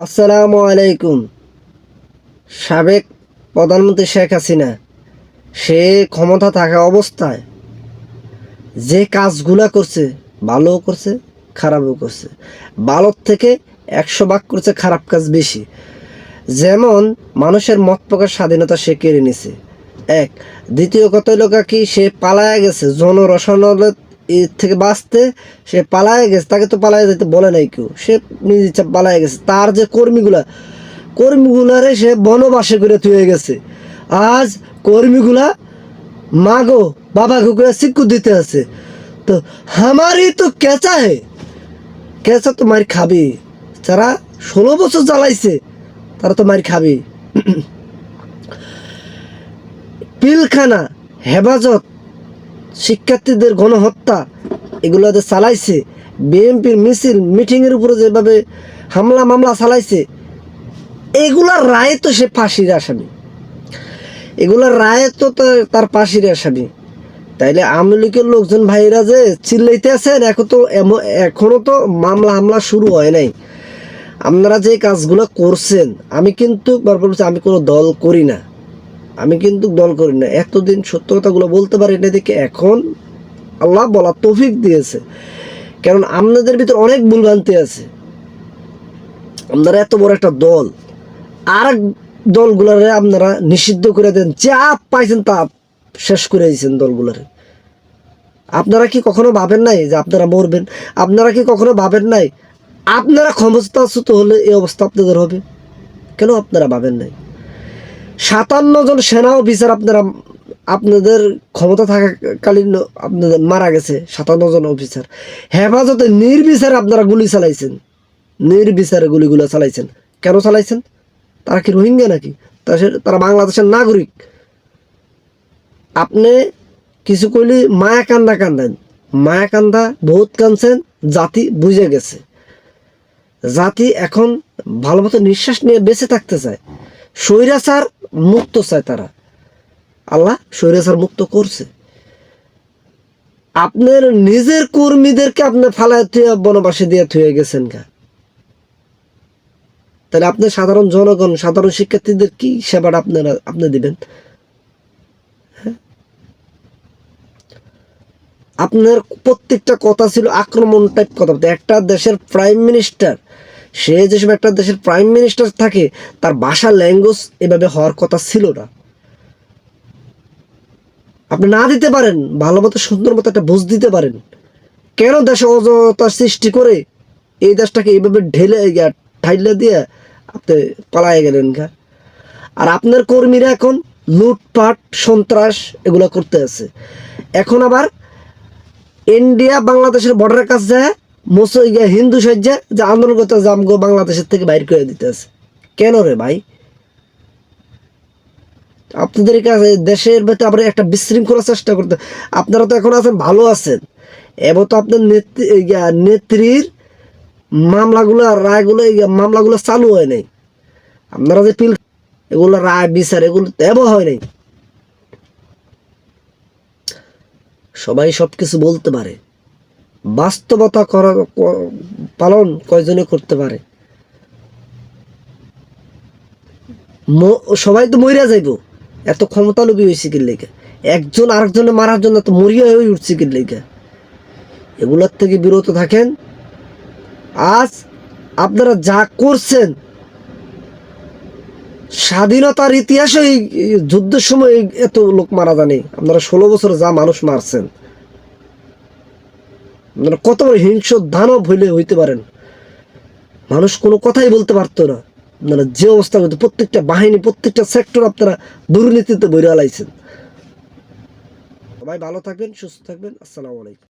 আসসালামু আলাইকুম। সাবেক প্রধানমন্ত্রী শেখ হাসিনা, সে ক্ষমতা থাকা অবস্থায় যে কাজগুলা করছে, ভালোও করছে, খারাপও করছে। ভালোর থেকে একশো ভাগ করছে খারাপ কাজ বেশি। যেমন মানুষের মত প্রকাশ স্বাধীনতা সে কেড়ে নিছে। এক। দ্বিতীয় কথা হলো কি, সে পালায় গেছে জনরসনের এর থেকে বাঁচতে সে পালায় গেছে, তাকে তো পালায় যেতে বলে নাই কেউ। সে নিজ ইচ্ছা পালায় গেছে। তার যে কর্মীগুলা, কর্মীগুলারে সে বনবাসে করে থুয়ে গেছে। আজ কর্মীগুলা মাগো বাবা করে শিক্ষু দিতে আছে। তো হামারি তো কেঁচা হে। কেঁচা তো মার খাবি। যারা ষোলো বছর জ্বালাইছে, তারা তো মার খাবি। পিলখানা, হেফাজত শিক্ষার্থীদের গণহত্যা এগুলোতে চালাইছে, বিএনপির মিছিল, মিটিংয়ের উপরে যেভাবে হামলা, মামলা চালাইছে, এগুলার রায় তো সে ফাঁসির আসামি। এগুলার রায় তো তার- ফাঁসির আসামি। তাইলে আওয়ামী লীগের লোকজন ভাইরা যে চিল্লাইতে আছেন, এখন তো এম- এখনও তো মামলা, হামলা শুরু হয় নাই। আপনারা যে কাজগুলো করছেন, আমি কিন্তু বারবার আমি কোনো দল করি না। আমি কিন্তু দল করি না। এতদিন সত্য কথাগুলো বলতে পারি না দেখে এখন আল্লাহ বলা তৌফিক দিয়েছে। কারণ আপনাদের ভিতর অনেক ভুলভ্রান্তি আছে। আপনারা এত বড় একটা দল। আর দলগুলারে আপনারা নিষিদ্ধ করে দেন। যা পাইছেন তা শেষ করে দিয়েছেন দলগুলারে। আপনারা কি কখনো ভাবেন নাই যে আপনারা মরবেন? আপনারা কি কখনো ভাবেন নাই? আপনারা ক্ষমতাচ্যুত হলে এই অবস্থা আপনাদের হবে? কেন আপনারা ভাবেন নাই? সাতান্ন জন সেনা অফিসার আপনারা, আপনাদের ক্ষমতা থাকাকালীন আপনাদের মারা গেছে, সাতান্ন জন অফিসার। হেফাজতে নির্বিচারে আপনারা গুলি চালাইছেন। নির্বিচারে গুলিগুলো চালাইছেন। কেন চালাইছেন? তারা কি রোহিঙ্গা নাকি? তারা বাংলাদেশের নাগরিক। আপনি কিছু কইলে মায়া কান্দা কান্দেন। মায়া কান্দা বহুত কানছেন জাতি বুঝে গেছে। জাতি এখন ভালো মতো নিঃশ্বাস নিয়ে বেঁচে থাকতে চায়। স্বৈরাচার মুক্ত চায় তারা। আল্লাহ স্বৈরাচার মুক্ত করছে। আপনার নিজের কর্মীদেরকে আপনি ফালায় থুয়ে, বনবাসে দিয়ে থুয়ে গেছেন গা। তাহলে আপনি সাধারণ জনগণ, সাধারণ শিক্ষার্থীদের কি সেবাটা আপনারা, আপনি দিবেন? হ্যাঁ? আপনার প্রত্যেকটা কথা ছিল আক্রমণ টাইপ কথা। একটা দেশের প্রাইম মিনিস্টার সে যেসব একটা দেশের প্রাইম মিনিস্টার থাকে, তার ভাষা ল্যাঙ্গুয়েজ এভাবে হওয়ার কথা ছিল না। আপনি না দিতে পারেন, ভালো মতো, সুন্দর মতো একটা বুঝ দিতে পারেন। কেন দেশে অযথা সৃষ্টি করে এই দেশটাকে এইভাবে ঢেলে ঠাইলে দিয়ে আপনি পালায় গেলেন গা? আর আপনার কর্মীরা এখন লুটপাট, সন্ত্রাস এগুলো করতে আছে। এখন আবার ইন্ডিয়া বাংলাদেশের বর্ডারের কাছে হিন্দু সজ্জা যে আন্দোলন করতে বাংলাদেশের থেকে বাইর করে দিতে আছে। কেন রে ভাই? আপনাদের কাছে দেশের ভেতরে আবার একটা বিশৃঙ্খলা চেষ্টা করতে আপনারা তো এখন আছেন, ভালো আছেন। এবার তো আপনার নেত্রী নেত্রীর মামলাগুলো, রায়গুলো মামলাগুলো চালু হয় নাই। আপনারা যে পিল এগুলো রায়, বিচার, এগুলো তো এব হয় নাই। সবাই সব কিছু বলতে পারে। বাস্তবতা করা পালন কয়জনে করতে পারে? সবাই তো মরিয়া যাইব। এত ক্ষমতা লোভী হয়েছে কি লেগে? একজন আরেকজনে মারার জন্য তো মরিয়া হয়ে উঠছে কি লেগে? এগুলোর থেকে বিরত থাকেন। আজ আপনারা যা করছেন, স্বাধীনতার ইতিহাসে যুদ্ধের সময় এত লোক মারা জানে। আপনারা ষোলো বছর যা মানুষ মারছেন। আপনারা কত বড় হিংস্র দানব হইলে হইতে পারেন? মানুষ কোনো কথাই বলতে পারতো না। আপনারা যে অবস্থা করতে প্রত্যেকটা বাহিনী, প্রত্যেকটা সেক্টর আপনারা দুর্নীতিতে বইরে আলাইছেন সবাই ভালো থাকবেন, সুস্থ থাকবেন। আসসালামু আলাইকুম।